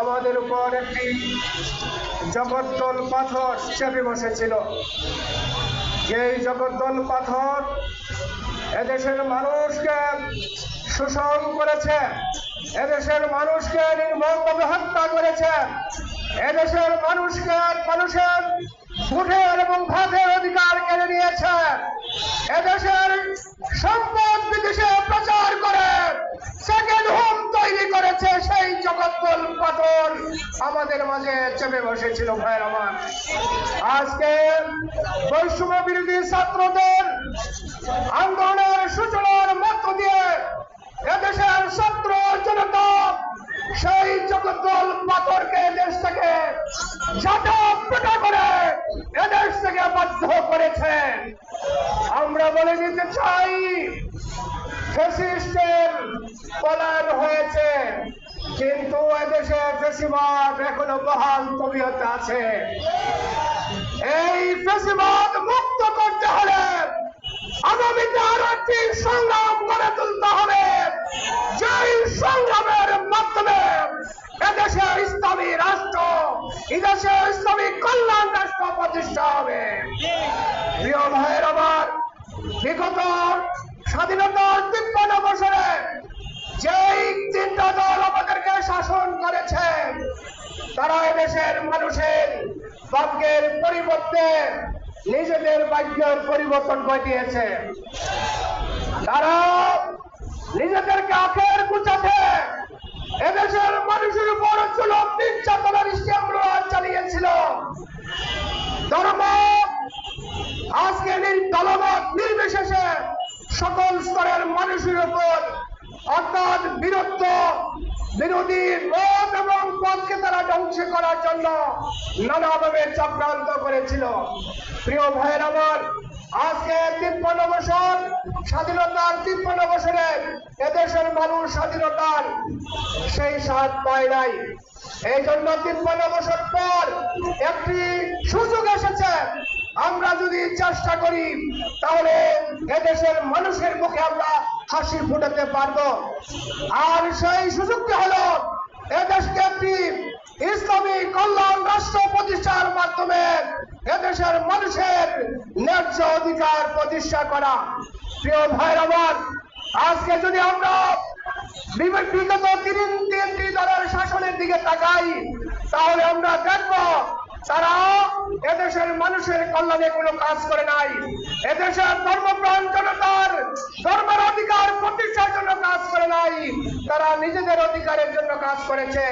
আমাদের উপর একটি জগদ্দল পাথর চেপে বসেছিল। যেই জগদ্দল পাথর এদেশের মানুষকে শোষণ করেছে, এদেশের মানুষকে নির্মমভাবে হত্যা করেছে, এদেশের মানুষকে মানুষের ভোটের এবং ভাতের অধিকার কেড়ে নিয়েছে, এদেশের সম্পদ বিদেশে প্রচার করে সেকেন্ড হোম তৈরি করেছে সেই জগদ্দল পাথর আমাদের মাঝে চেপে বসেছিল ভাইয়ের আমার আজকে বৈষম্য বিরোধী ছাত্রদের আন্দোলনের সূচনার মধ্য দিয়ে এদেশের ছাত্র জনতা সেই জগদ্দল পাথরকে দেশ থেকে পেটা করে এদেশ থেকে বাধ্য করেছে। আমরা বলে দিতে চাই, ফেসিস্টের পলায়ন হয়েছে। কিন্তু এদেশে ফেসিবাদ এখনও বহাল তবিয়তে আছে। এই ফেসিবাদ মুক্ত করতে হলে আগামীতে আরও একটি সংগ্রাম গড়ে তুলতে হবে। যেই সংগ্রামের মাধ্যমে ইসলামী রাষ্ট্র, এদেশে ইসলামী কল্যাণ রাষ্ট্র প্রতিষ্ঠা হবে। প্রিয় ভাইয়ের আমার, বিগত স্বাধীনতার তিপ্পান্ন বছরে যেই তিনটা দল শাসন করেছে। তারা এদেশের মানুষের ভাগ্যের পরিবর্তে নিজেদের ভাগ্যের পরিবর্তন ঘটিয়েছে তারা নিজেদেরকে আখের গুছাতে এদেশের মানুষের উপর চুলক নির্যাতনের স্টেমরা চালিয়েছিল। ধর্ম আজকে দলমত নির্বিশেষে সকল স্তরের মানুষের উপর অর্থাৎ বিরুদ্ধ বিরোধী মত এবং তারা ধ্বংস করার জন্য নানাভাবে চক্রান্ত করেছিল। প্রিয় ভাইয়ের আমার, আজকে তিপ্পান্ন বছর স্বাধীনতার তিপ্পান্ন বছরে এদেশের মানুষ স্বাধীনতার সেই স্বাদ পায় নাই। এই জন্য তিপ্পান্ন বছর পর একটি সুযোগ এসেছে। আমরা যদি চেষ্টা করি, তাহলে এদেশের মানুষের মুখে আমরা হাসি ফুটাতে পারব। আর সেই সুযোগটি হলো, এদেশকে একটি ইসলামী কল্যাণ রাষ্ট্র প্রতিষ্ঠার মাধ্যমে এদেশের মানুষের ন্যায্য অধিকার প্রতিষ্ঠা করা। প্রিয় ভাইর আমার, আজকে যদি আমরা বিগত তিন তিনটি দলের শাসনের দিকে তাকাই, তাহলে আমরা দেখব তারা এদেশের মানুষের কল্যাণে কোনো কাজ করে নাই। এদেশের ধর্মপ্রাণ জনতার ধর্মের অধিকার প্রতিষ্ঠার জন্য কাজ করে নাই। তারা নিজেদের অধিকারের জন্য কাজ করেছে।